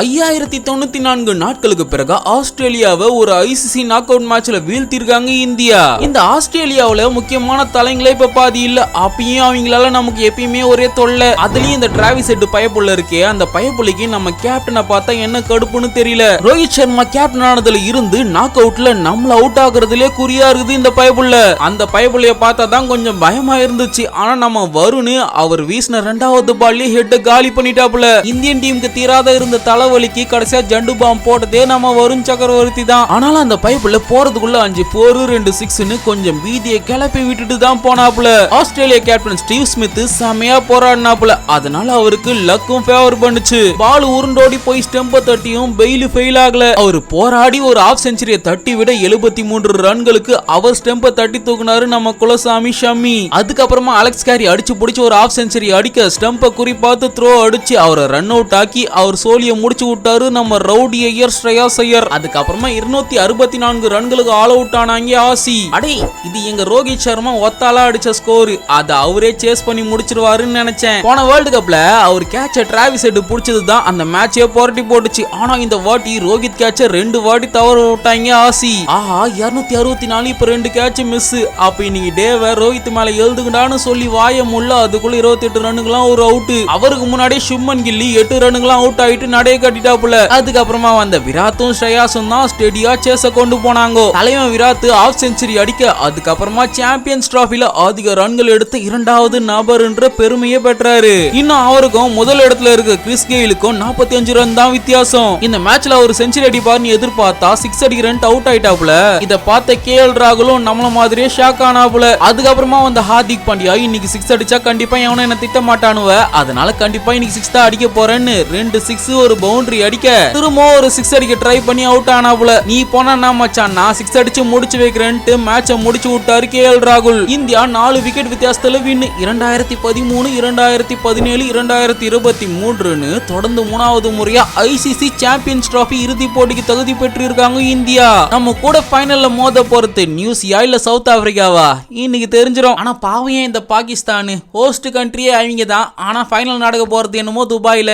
ஐயாயிரத்தி தொண்ணூத்தி நான்கு நாட்களுக்கு பிறகு ஆஸ்திரேலியாவை ஒரு ஐசிசி நாக் அவுட் மேட்ச்ல வீழ்த்திருக்காங்க இந்தியா. இந்த ஆஸ்திரேலியாவில முக்கியமான தலைங்களே இப்ப பாதி இல்ல. அப்பயும் அவங்களால நமக்கு எப்பயுமே ஒரே தொல்லை. அதுலயும் இந்த டிராவிஸ் செட்டு பயப்புள்ள இருக்கே. அந்த பயப்புள்ளிக்கு நம்ம கேப்டனை பார்த்தா என்ன கடுப்புன்னு தெரியல. ரோஹித் சர்மா கேப்டன் ஆனதுல இருந்து நாக் அவுட்ல நம்மள அவுட் ஆகுறதுலே குறியா இருக்குது இந்த பயப்புள்ள. அந்த பயப்புள்ளைய பார்த்தா தான் கொஞ்சம் பயமா இருந்துச்சு. ஆனா நம்ம வருண் அவர் வீசின ரெண்டாவது பால்லயே ஹெட்டை காலி பண்ணிட்டாப்புல. இந்தியன் டீமுக்கு தீராத இருந்த தலை தலைவலிக்கு கடைசியா ஜண்டு பாம் போட்டதே நம்ம வருண் சக்கரவர்த்தி தான். ஆனாலும் அந்த பைப்புல போறதுக்குள்ள அஞ்சு போர் ரெண்டு சிக்ஸ்னு கொஞ்சம் பீதியை கிளப்பி விட்டுட்டு தான் போனாப்புல. ஆஸ்திரேலியா கேப்டன் ஸ்டீவ் ஸ்மித் செமையா போராடினாப்புல. அதனால அவருக்கு லக்கும் ஃபேவர் பண்ணுச்சு. பால் உருண்டோடி போய் ஸ்டெம்ப தட்டியும் பெயில் ஃபெயில் ஆகல. அவர் போராடி ஒரு ஆஃப் செஞ்சுரியை தட்டி விட எழுபத்தி மூன்று ரன்களுக்கு அவர் ஸ்டெம்ப தட்டி தூக்குனாரு நம்ம குலசாமி ஷம்மி. அதுக்கப்புறமா அலெக்ஸ் கேரி அடிச்சு பிடிச்சி ஒரு ஆஃப் செஞ்சுரி அடிக்க ஸ்டெம்ப குறி பார்த்து த்ரோ அடிச்சு அவரை ரன் அவுட் ஆக்கி அவர் சோலியை முடிச்சு விட்டாரு நம்ம ரவுடி ஐயர் ஸ்ரேயாஸ் ஐயர். அதுக்கப்புறமா இருநூத்தி அறுபத்தி நான்கு ரன்களுக்கு ஆல் அவுட் ஆனாங்க ஆசி. அடே இது எங்க ரோஹித் சர்மா ஒத்தாலா அடிச்ச ஸ்கோர் அதை அவரே சேஸ் பண்ணி முடிச்சிருவாருன்னு நினைச்சேன். போன வேர்ல்டு கப்ல அவர் கேட்ச டிராவிஸ் ஹெட் பிடிச்சது தான் அந்த மேட்சே புரட்டி போட்டுச்சு. ஆனா இந்த வாட்டி ரோஹித் கேட்ச ரெண்டு வாட்டி தவற விட்டாங்க ஆசி. ஆஹா இருநூத்தி அறுபத்தி நாலு இப்ப ரெண்டு கேட்ச் மிஸ் அப்ப இன்னைக்கு டேவ ரோஹித் மேல எழுதுகிட்டான்னு சொல்லி வாய முள்ள அதுக்குள்ள இருபத்தி எட்டு ரன்னுங்களாம் ஒரு அவுட் அவருக்கு முன்னாடியே சும்மன் கில்லி எட்டு ரன்னுங்களாம் அவுட் ஆயிட்டு நடைய கட்டிட்டாப்புல. அதுக்கப்புறமா வந்த விராத்தும் ஸ்ரேயாசும் தான் ஸ்டெடியா சேச கொண்டு போனாங்க. தலைவன் விராத் ஆஃப் செஞ்சுரி அடிக்க அதுக்கப்புறமா சாம்பியன்ஸ் டிராஃபில அதிக ரன்கள் எடுத்து இரண்டாவது நபர் என்ற பெருமையை பெற்றாரு. இன்னும் அவருக்கும் முதல் இடத்துல இருக்க கிறிஸ் கெயிலுக்கும் நாற்பத்தி அஞ்சு ரன் தான் வித்தியாசம். இந்த மேட்ச்ல அவர் செஞ்சுரி அடிப்பார்னு எதிர்பார்த்தா சிக்ஸ் அடிக்கிறேன் அவுட் ஆயிட்டாப்புல இத பார்த்த கே எல் ராகுலும் நம்மள மாதிரியே ஷாக் ஆனாப்புல அதுக்கப்புறமா வந்த ஹார்திக் பாண்டியா இன்னைக்கு சிக்ஸ் அடிச்சா கண்டிப்பா எவனும் என்ன திட்ட மாட்டானுவ. அதனால கண்டிப்பா இன்னைக்கு சிக்ஸ் தான் அடிக்க போறேன்னு. ரெண்டு சிக்ஸ் ஒரு பவுண்டரி அடிக்க. திரும்ப ஒரு சிக்ஸ் அடிக்க ட்ரை பண்ணி அவுட் ஆனாப்புல நீ போனா என்ன மச்சான்? நான் சிக்ஸ் அடிச்சு முடிச்சு வைக்கிறேன்ட்டு மேட்சை முடிச்சு விட்டாரு கே எல் ராகுல். இந்தியா நாலு விக்கெட் வித்தியாசத்துல வின் இரண்டாயிரத்தி பதிமூணு இரண்டாயிரத்தி பதினேழு இரண்டாயிரத்தி இருபத்தி மூன்றுன்னு தொடர்ந்து மூணாவது முறையா ஐசிசி சாம்பியன்ஸ் டிராஃபி இறுதி போட்டிக்கு தகுதி பெற்று இருக்காங்க இந்தியா. நம்ம கூட ஃபைனல்ல மோத போறது நியூசியா இல்ல சவுத் ஆப்பிரிக்காவா? இன்னைக்கு தெரிஞ்சிடும் ஆனா பாவம் ஏன் இந்த பாகிஸ்தான்? ஹோஸ்ட் கண்ட்ரியே அவங்க தான் ஆனா ஃபைனல் நடக்க போறது என்னமோ துபாயில.